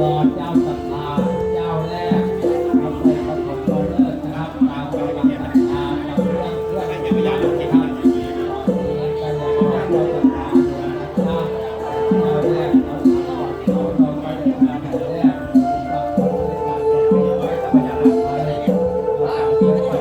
รอเจ้าศรัทธาเจ้าแรกเราเคยประสบความเลิศนะครับ ตามกำลังศรัทธากับเรื่องเรื่องที่อยากนะครับตอนนี้ก็เลยเจ้าศรัทธาเลยนะครับเจ้าแรกเราเราเราไปเดินทางแรกก็ขอให้กาเดินทางไปธรรมดาไปเรา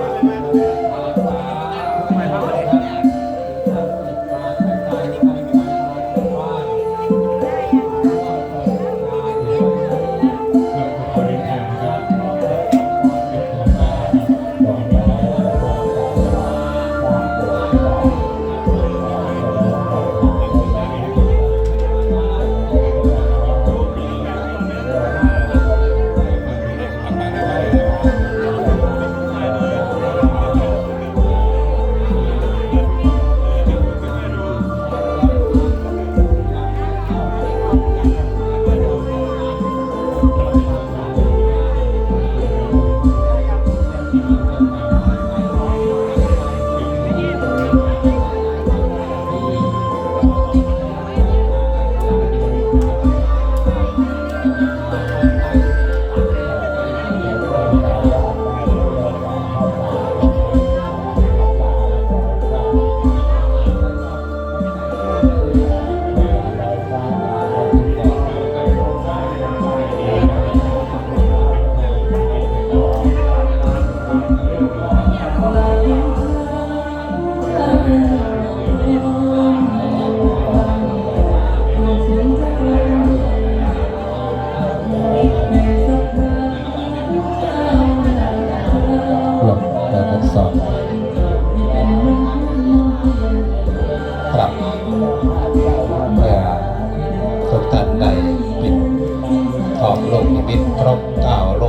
สองครับเมื่อทุกท่านได้ปิดทองลงนิมิตครบเก้าลก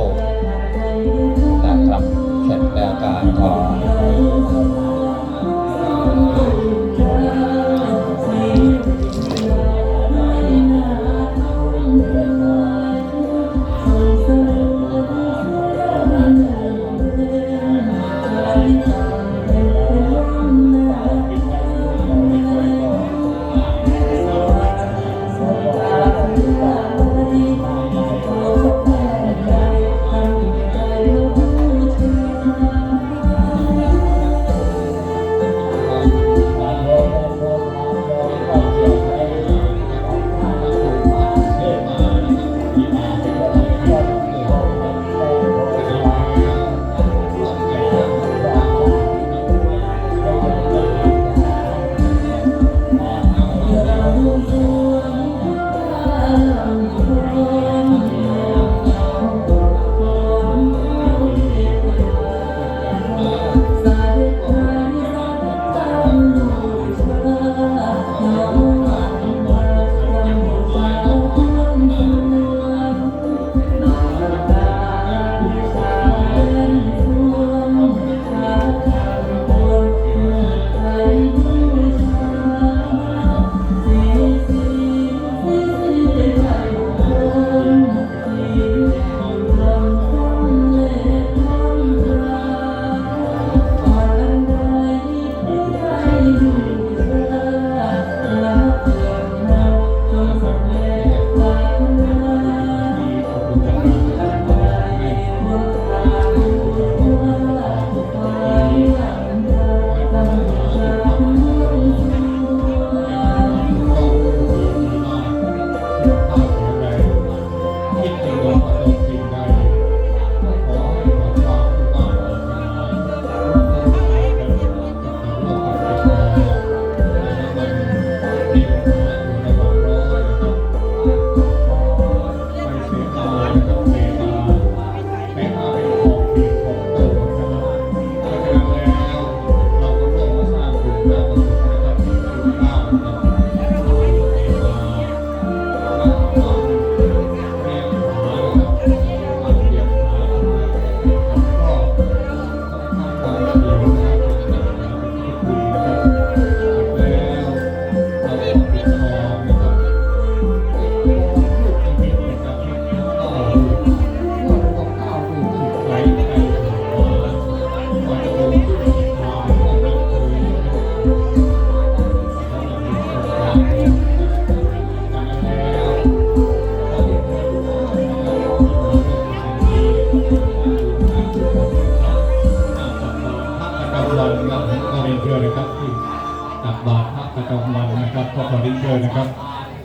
นะครับพอขอดิ้นเชิญนะครับ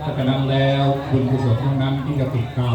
ถ้าจะนั้นแล้วคุณผู้ชมทั้งนั้นที่จะติดตาม